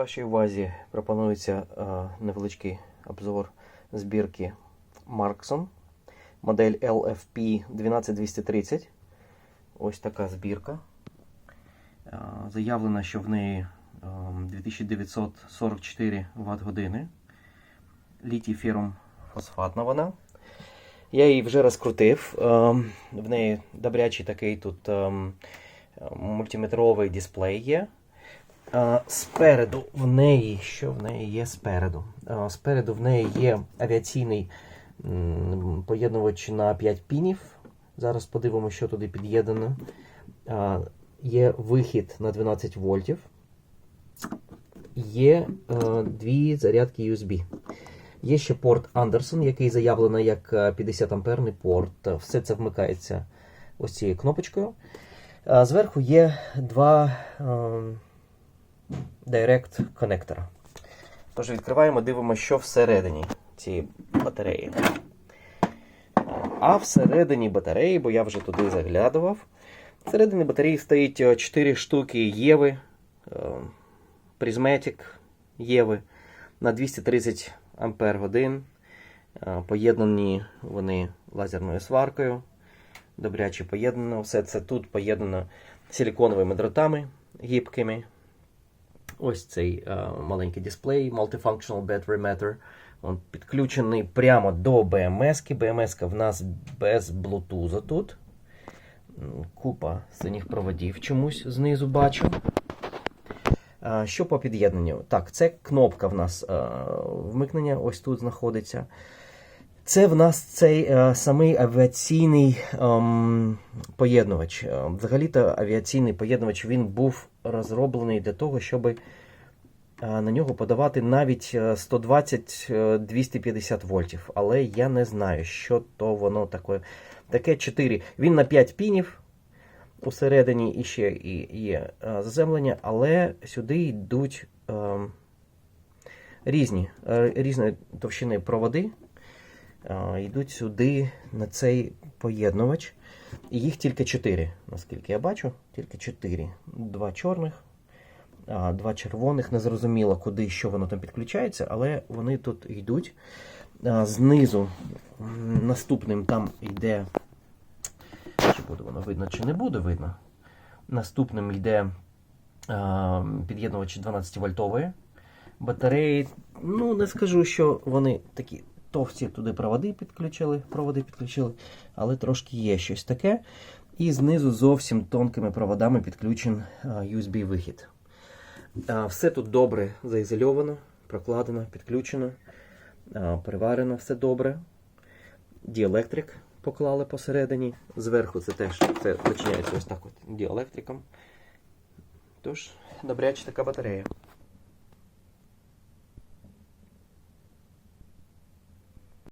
Вашій увазі пропонується е, невеличкий обзор збірки Markson, модель LFP 12230. Ось така збірка. Е, Заявлено, що в неї е, 2944 Вт години. Літій ферум фосфатна вона. Я її вже розкрутив. Е, В неї добрячий такий тут е, мультиметровий дисплей є. Е, Спереду в неї, що в неї є спереду? Е, Спереду в неї є авіаційний поєднувач на 5 пінів. Зараз подивимося, що туди під'єднано. Е, Є вихід на 12 вольтів. Є е, дві зарядки USB. Є ще порт Anderson, який заявлено як е, 50 амперний порт. Все це вмикається ось цією кнопочкою. Зверху є два е, Direct коннектора. Тож відкриваємо, дивимося, що всередині цієї батареї. А всередині батареї, бо я вже туди заглядував. Всередині батареї стоїть 4 штуки Єви, е, Prismatic Єви на 230 Ампер годин. Е, Поєднані вони лазерною сваркою. Добряче поєднано. Все це тут поєднано силіконовими дротами гібкими. Ось цей е, маленький дисплей Multifunctional Battery Meter. Він підключений прямо до BMS. BMS в нас без Bluetooth тут. Купа синіх проводів чомусь знизу бачу. Що по під'єднанню? Так, це кнопка в нас е, вмикнення, ось тут знаходиться. Це в нас цей е, самий авіаційний ем, поєднувач. Е, Взагалі-то авіаційний поєднувач він був розроблений для того, щоб е, на нього подавати навіть е, 120-250 вольтів. Але я не знаю, що то воно таке. Таке 4. Він на 5 пінів. Усередині іще і є е, заземлення, але сюди йдуть е, різні, е, різної товщини проводи. Е, йдуть сюди на цей поєднувач. І їх тільки 4, наскільки я бачу, тільки 4. Два чорних, два червоних. Незрозуміло, куди що воно там підключається, але вони тут йдуть. Знизу наступним там йде. Чи буде воно видно, чи не буде видно. Наступним йде під'єднувач 12 вольтової батареї. Ну, не скажу, що вони такі товсті туди проводи підключили, проводи підключили, але трошки є щось таке. І знизу зовсім тонкими проводами підключен USB-вихід. Все тут добре заізольовано, прокладено, підключено, приварено все добре. Діелектрик поклали посередині. Зверху це теж це починається ось так от діелектриком. Тож, добряче така батарея.